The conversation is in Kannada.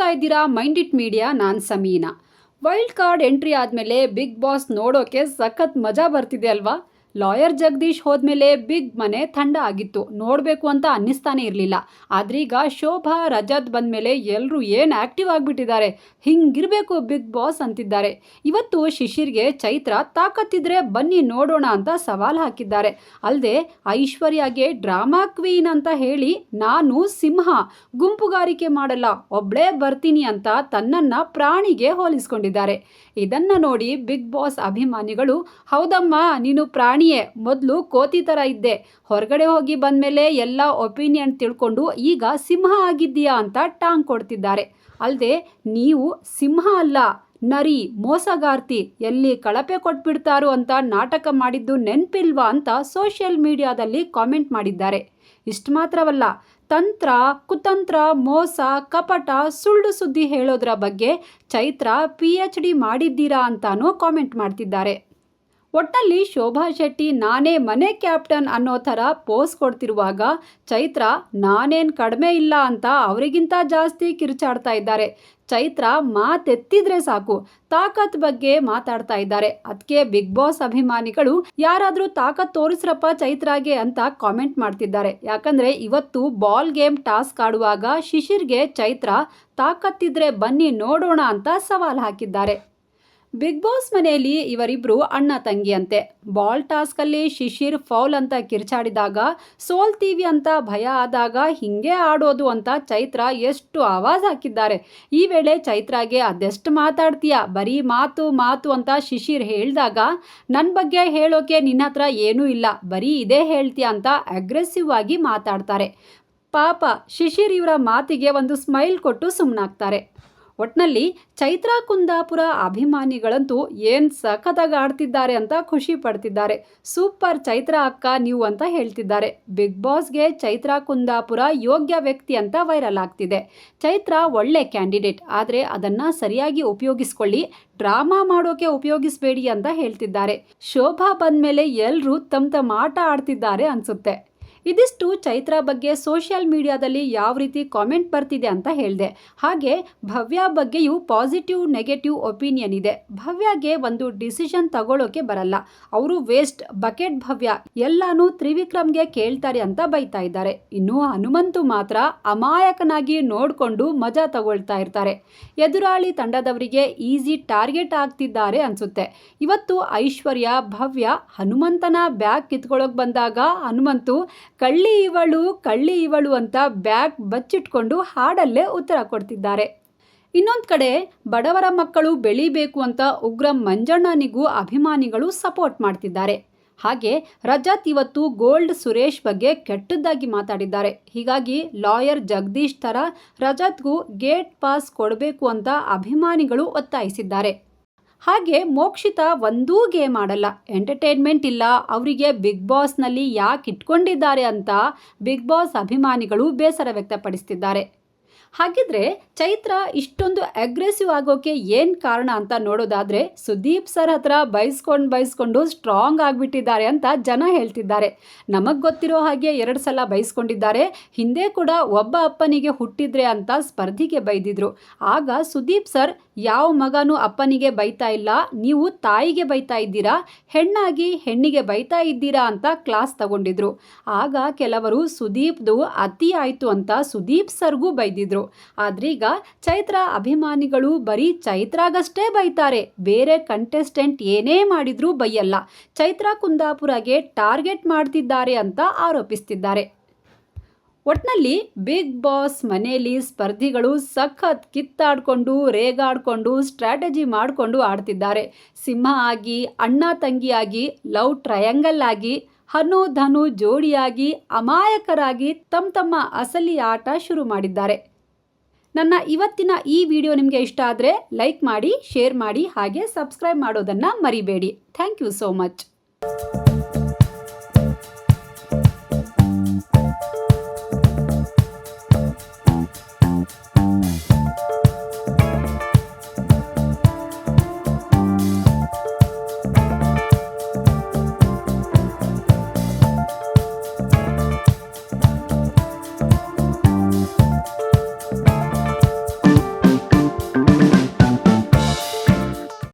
ನೋಡ್ತಾ ಇದ್ದೀರಾ ಮೈಂಡ್ ಇಟ್ ಮೀಡಿಯಾ, ನಾನು ಸಮೀನಾ. ವೈಲ್ಡ್ ಕಾರ್ಡ್ ಎಂಟ್ರಿ ಆದಮೇಲೆ ಬಿಗ್ ಬಾಸ್ ನೋಡೋಕೆ ಸಖತ್ ಮಜಾ ಬರ್ತಿದೆ ಅಲ್ವಾ? ಲಾಯರ್ ಜಗದೀಶ್ ಹೋದ್ಮೇಲೆ ಬಿಗ್ ಮನೆ ಥಂಡ ಆಗಿತ್ತು. ನೋಡಬೇಕು ಅಂತ ಅನ್ನಿಸ್ತಾನೆ ಇರಲಿಲ್ಲ. ಆದ್ರೀಗ ಶೋಭಾ, ರಜತ್ ಬಂದಮೇಲೆ ಎಲ್ಲರೂ ಏನು ಆ್ಯಕ್ಟಿವ್ ಆಗಿಬಿಟ್ಟಿದ್ದಾರೆ? ಹಿಂಗಿರಬೇಕು ಬಿಗ್ ಬಾಸ್ ಅಂತಿದ್ದಾರೆ. ಇವತ್ತು ಶಿಶಿರ್ಗೆ ಚೈತ್ರ ತಾಕತ್ತಿದ್ರೆ ಬನ್ನಿ ನೋಡೋಣ ಅಂತ ಸವಾಲು ಹಾಕಿದ್ದಾರೆ. ಅಲ್ಲದೆ ಐಶ್ವರ್ಯಾಗೆ ಡ್ರಾಮಾ ಕ್ವೀನ್ ಅಂತ ಹೇಳಿ ನಾನು ಸಿಂಹ, ಗುಂಪುಗಾರಿಕೆ ಮಾಡಲ್ಲ, ಒಬ್ಳೇ ಬರ್ತೀನಿ ಅಂತ ತನ್ನನ್ನ ಪ್ರಾಣಿಗೆ ಹೋಲಿಸ್ಕೊಂಡಿದ್ದಾರೆ. ಇದನ್ನು ನೋಡಿ ಬಿಗ್ ಬಾಸ್ ಅಭಿಮಾನಿಗಳು, ಹೌದಮ್ಮ, ನೀನು ಪ್ರಾಣಿಯೇ ಮೊದಲು ಕೋತಿ ಥರ ಇದ್ದೆ. ಹೊರಗಡೆ ಹೋಗಿ ಬಂದಮೇಲೆ ಎಲ್ಲ ಒಪಿನಿಯನ್ ತಿಳ್ಕೊಂಡು ಈಗ ಸಿಂಹ ಆಗಿದ್ದೀಯಾ ಅಂತ ಟಾಂಗ್ ಕೊಡ್ತಿದ್ದಾರೆ. ಅಲ್ಲದೆ ನೀವು ಸಿಂಹ ಅಲ್ಲ, ನರಿ, ಮೋಸಗಾರ್ತಿ, ಎಲ್ಲಿ ಕಳಪೆ ಕೊಟ್ಬಿಡ್ತಾರೋ ಅಂತ ನಾಟಕ ಮಾಡಿದ್ದು ನೆನ್ಪಿಲ್ವಾ ಅಂತ ಸೋಷಿಯಲ್ ಮೀಡಿಯಾದಲ್ಲಿ ಕಾಮೆಂಟ್ ಮಾಡಿದ್ದಾರೆ. ಇಷ್ಟು ಮಾತ್ರವಲ್ಲ, ತಂತ್ರ, ಕುತಂತ್ರ, ಮೋಸ, ಕಪಟ, ಸುಳ್ಳು ಸುದ್ದಿ ಹೇಳೋದ್ರ ಬಗ್ಗೆ ಚೈತ್ರ ಪಿ ಎಚ್ ಡಿ ಮಾಡಿದ್ದೀರಾ ಅಂತಾನೂ ಕಾಮೆಂಟ್ ಮಾಡ್ತಿದ್ದಾರೆ. ಒಟ್ಟಲ್ಲಿ ಶೋಭಾ ಶೆಟ್ಟಿ ನಾನೇ ಮನೆ ಕ್ಯಾಪ್ಟನ್ ಅನ್ನೋ ಥರ ಪೋಸ್ ಕೊಡ್ತಿರುವಾಗ ಚೈತ್ರ, ನಾನೇನು ಕಡಿಮೆ ಇಲ್ಲ ಅಂತ ಅವರಿಗಿಂತ ಜಾಸ್ತಿ ಕಿರುಚಾಡ್ತಾ ಇದ್ದಾರೆ. ಚೈತ್ರ ಮಾತೆತ್ತಿದ್ರೆ ಸಾಕು, ತಾಕತ್ ಬಗ್ಗೆ ಮಾತಾಡ್ತಾ ಇದ್ದಾರೆ. ಅದಕ್ಕೆ ಬಿಗ್ ಬಾಸ್ ಅಭಿಮಾನಿಗಳು ಯಾರಾದರೂ ತಾಕತ್ ತೋರಿಸ್ರಪ್ಪ ಚೈತ್ರಾಗೆ ಅಂತ ಕಾಮೆಂಟ್ ಮಾಡ್ತಿದ್ದಾರೆ. ಯಾಕಂದ್ರೆ ಇವತ್ತು ಬಾಲ್ ಗೇಮ್ ಟಾಸ್ಕ್ ಆಡುವಾಗ ಶಿಶಿರ್ಗೆ ಚೈತ್ರ, ತಾಕತ್ತಿದ್ರೆ ಬನ್ನಿ ನೋಡೋಣ ಅಂತ ಸವಾಲು ಹಾಕಿದ್ದಾರೆ. ಬಿಗ್ ಬಾಸ್ ಮನೆಯಲ್ಲಿ ಇವರಿಬ್ರು ಅಣ್ಣ ತಂಗಿಯಂತೆ. ಬಾಲ್ ಟಾಸ್ಕಲ್ಲಿ ಶಿಶಿರ್ ಫೌಲ್ ಅಂತ ಕಿರ್ಚಾಡಿದಾಗ ಸೋಲ್ತೀವಿ ಅಂತ ಭಯ ಆದಾಗ ಹಿಂಗೆ ಆಡೋದು ಅಂತ ಚೈತ್ರ ಎಷ್ಟು ಆವಾಜ್ ಹಾಕಿದ್ದಾರೆ. ಈ ವೇಳೆ ಚೈತ್ರಾಗೆ, ಅದೆಷ್ಟು ಮಾತಾಡ್ತೀಯ? ಬರೀ ಮಾತು ಮಾತು ಅಂತ ಶಿಶಿರ್ ಹೇಳಿದಾಗ ನನ್ನ ಬಗ್ಗೆ ಹೇಳೋಕೆ ನಿನ್ನ ಹತ್ರ ಏನೂ ಇಲ್ಲ, ಬರೀ ಇದೇ ಹೇಳ್ತೀಯ ಅಂತ ಅಗ್ರೆಸಿವ್ ಆಗಿ ಮಾತಾಡ್ತಾರೆ. ಪಾಪ, ಶಿಶಿರ್ ಇವರ ಮಾತಿಗೆ ಒಂದು ಸ್ಮೈಲ್ ಕೊಟ್ಟು ಸುಮ್ಮನಾಗ್ತಾರೆ ಒಟ್ನಲ್ಲಿ ಚೈತ್ರಾ ಕುಂದಾಪುರ ಅಭಿಮಾನಿಗಳಂತೂ ಏನು ಸಖತ್ತಾಗಿ ಆಡ್ತಿದ್ದಾರೆ ಅಂತ ಖುಷಿ ಪಡ್ತಿದ್ದಾರೆ. ಸೂಪರ್ ಚೈತ್ರ ಅಕ್ಕ ನೀವು ಅಂತ ಹೇಳ್ತಿದ್ದಾರೆ. ಬಿಗ್ ಬಾಸ್ಗೆ ಚೈತ್ರಾ ಕುಂದಾಪುರ ಯೋಗ್ಯ ವ್ಯಕ್ತಿ ಅಂತ ವೈರಲ್ ಆಗ್ತಿದೆ. ಚೈತ್ರ ಒಳ್ಳೆ ಕ್ಯಾಂಡಿಡೇಟ್, ಆದರೆ ಅದನ್ನು ಸರಿಯಾಗಿ ಉಪಯೋಗಿಸ್ಕೊಳ್ಳಿ, ಡ್ರಾಮಾ ಮಾಡೋಕೆ ಉಪಯೋಗಿಸಬೇಡಿ ಅಂತ ಹೇಳ್ತಿದ್ದಾರೆ. ಶೋಭಾ ಬಂದಮೇಲೆ ಎಲ್ಲರೂ ತಮ್ಮ ತಮ್ಮ ಆಟ ಆಡ್ತಿದ್ದಾರೆ ಅನಿಸುತ್ತೆ. ಇದಿಷ್ಟು ಚೈತ್ರ ಬಗ್ಗೆ ಸೋಷಿಯಲ್ ಮೀಡಿಯಾದಲ್ಲಿ ಯಾವ ರೀತಿ ಕಾಮೆಂಟ್ ಬರ್ತಿದೆ ಅಂತ ಹೇಳಿದೆ. ಹಾಗೆ ಭವ್ಯ ಬಗ್ಗೆಯೂ ಪಾಸಿಟಿವ್, ನೆಗೆಟಿವ್ ಒಪಿನಿಯನ್ ಇದೆ. ಭವ್ಯಗೆ ಒಂದು ಡಿಸಿಷನ್ ತಗೊಳ್ಳೋಕೆ ಬರಲ್ಲ. ಅವರು ವೇಸ್ಟ್, ಬಕೆಟ್ ಭವ್ಯ, ಎಲ್ಲಾನು ತ್ರಿವಿಕ್ರಮ್ಗೆ ಕೇಳ್ತಾರೆ ಅಂತ ಬೈತಾ ಇದ್ದಾರೆ. ಇನ್ನು ಹನುಮಂತು ಮಾತ್ರ ಅಮಾಯಕನಾಗಿ ನೋಡಿಕೊಂಡು ಮಜಾ ತಗೊಳ್ತಾ ಇರ್ತಾರೆ. ಎದುರಾಳಿ ತಂಡದವರಿಗೆ ಈಸಿ ಟಾರ್ಗೆಟ್ ಆಗ್ತಿದ್ದಾರೆ ಅನ್ಸುತ್ತೆ. ಇವತ್ತು ಐಶ್ವರ್ಯ, ಭವ್ಯ, ಹನುಮಂತನ ಬ್ಯಾಗ್ ಕಿತ್ಕೊಳ್ಳೋಕೆ ಬಂದಾಗ ಹನುಮಂತು ಕಳ್ಳಿ ಇವಳು ಕಳ್ಳಿ ಇವಳು ಅಂತ ಬ್ಯಾಗ್ ಬಚ್ಚಿಟ್ಕೊಂಡು ಹಾಡಲ್ಲೇ ಉತ್ತರ ಕೊಡ್ತಿದ್ದಾರೆ. ಇನ್ನೊಂದು ಕಡೆ, ಬಡವರ ಮಕ್ಕಳು ಬೆಳಿಬೇಕು ಅಂತ ಉಗ್ರ ಮಂಜಣ್ಣನಿಗೂ ಅಭಿಮಾನಿಗಳು ಸಪೋರ್ಟ್ ಮಾಡ್ತಿದ್ದಾರೆ. ಹಾಗೆ ರಜತ್ ಇವತ್ತು ಗೋಲ್ಡ್ ಸುರೇಶ್ ಬಗ್ಗೆ ಕೆಟ್ಟದ್ದಾಗಿ ಮಾತಾಡಿದ್ದಾರೆ. ಹೀಗಾಗಿ ಲಾಯರ್ ಜಗದೀಶ್ ಥರ ರಜತ್ಗೂ ಗೇಟ್ ಪಾಸ್ ಕೊಡಬೇಕು ಅಂತ ಅಭಿಮಾನಿಗಳು ಒತ್ತಾಯಿಸಿದ್ದಾರೆ. ಹಾಗೆ ಮೋಕ್ಷಿತ ಒಂದೂ ಗೇಮ್ ಆಡಲ್ಲ. ಎಂಟರ್ಟೈನ್ಮೆಂಟ್ ಇಲ್ಲ. ಅವರಿಗೆ ಬಿಗ್ ಬಾಸ್ನಲ್ಲಿ ಯಾಕೆ ಇಟ್ಕೊಂಡಿದ್ದಾರೆ ಅಂತ ಬಿಗ್ ಬಾಸ್ ಅಭಿಮಾನಿಗಳು ಬೇಸರ ವ್ಯಕ್ತಪಡಿಸ್ತಿದ್ದಾರೆ. ಹಾಗಿದ್ರೆ ಚೈತ್ರ ಇಷ್ಟೊಂದು ಅಗ್ರೆಸಿವ್ ಆಗೋಕೆ ಏನು ಕಾರಣ ಅಂತ ನೋಡೋದಾದರೆ ಸುದೀಪ್ ಸರ್ ಹತ್ರ ಬೈಸ್ಕೊಂಡು ಬೈಸ್ಕೊಂಡು ಸ್ಟ್ರಾಂಗ್ ಆಗಿಬಿಟ್ಟಿದ್ದಾರೆ ಅಂತ ಜನ ಹೇಳ್ತಿದ್ದಾರೆ. ನಮಗೆ ಗೊತ್ತಿರೋ ಹಾಗೆ ಎರಡು ಸಲ ಬೈಸ್ಕೊಂಡಿದ್ದಾರೆ. ಹಿಂದೆ ಕೂಡ ಒಬ್ಬ ಅಪ್ಪನಿಗೆ ಹುಟ್ಟಿದ್ರೆ ಅಂತ ಸ್ಪರ್ಧಿಗೆ ಬೈದಿದ್ರು. ಆಗ ಸುದೀಪ್ ಸರ್ ಯಾವ ಮಗನೂ ಅಪ್ಪನಿಗೆ ಬೈತಾ ಇಲ್ಲ, ನೀವು ತಾಯಿಗೆ ಬೈತಾ ಇದ್ದೀರಾ, ಹೆಣ್ಣಾಗಿ ಹೆಣ್ಣಿಗೆ ಬೈತಾ ಇದ್ದೀರಾ ಅಂತ ಕ್ಲಾಸ್ ತಗೊಂಡಿದ್ರು. ಆಗ ಕೆಲವರು ಸುದೀಪ್ದು ಅತಿ ಆಯಿತು ಅಂತ ಸುದೀಪ್ ಸರ್ಗೂ ಬೈದಿದ್ರು. ಆದ್ರೀಗ ಚೈತ್ರ ಅಭಿಮಾನಿಗಳು ಬರೀ ಚೈತ್ರಾಗಷ್ಟೇ ಬೈತಾರೆ, ಬೇರೆ ಕಂಟೆಸ್ಟೆಂಟ್ ಏನೇ ಮಾಡಿದ್ರೂ ಬೈಯಲ್ಲ. ಚೈತ್ರ ಕುಂದಾಪುರಗೆ ಟಾರ್ಗೆಟ್ ಮಾಡ್ತಿದ್ದಾರೆ ಅಂತ ಆರೋಪಿಸ್ತಿದ್ದಾರೆ. ಒಟ್ನಲ್ಲಿ ಬಿಗ್ ಬಾಸ್ ಮನೆಯಲ್ಲಿ ಸ್ಪರ್ಧಿಗಳು ಸಖತ್ ಕಿತ್ತಾಡಿಕೊಂಡು, ರೇಗಾಡಿಕೊಂಡು ಸ್ಟ್ರಾಟಜಿ ಮಾಡಿಕೊಂಡು ಆಡ್ತಿದ್ದಾರೆ. ಸಿಂಹ ಆಗಿ, ಅಣ್ಣ ತಂಗಿಯಾಗಿ ಲವ್ ಟ್ರಯಾಂಗಲ್ ಆಗಿ, ಹನು ಧನು ಜೋಡಿಯಾಗಿ, ಅಮಾಯಕರಾಗಿ ತಮ್ಮ ತಮ್ಮ ಅಸಲಿ ಆಟ ಶುರು ಮಾಡಿದ್ದಾರೆ. ನನ್ನ ಇವತ್ತಿನ ಈ ವಿಡಿಯೋ ನಿಮಗೆ ಇಷ್ಟ ಆದರೆ ಲೈಕ್ ಮಾಡಿ ಶೇರ್ ಮಾಡಿ, ಹಾಗೆ ಸಬ್ಸ್ಕ್ರೈಬ್ ಮಾಡೋದನ್ನು ಮರಿಬೇಡಿ. Thank you so much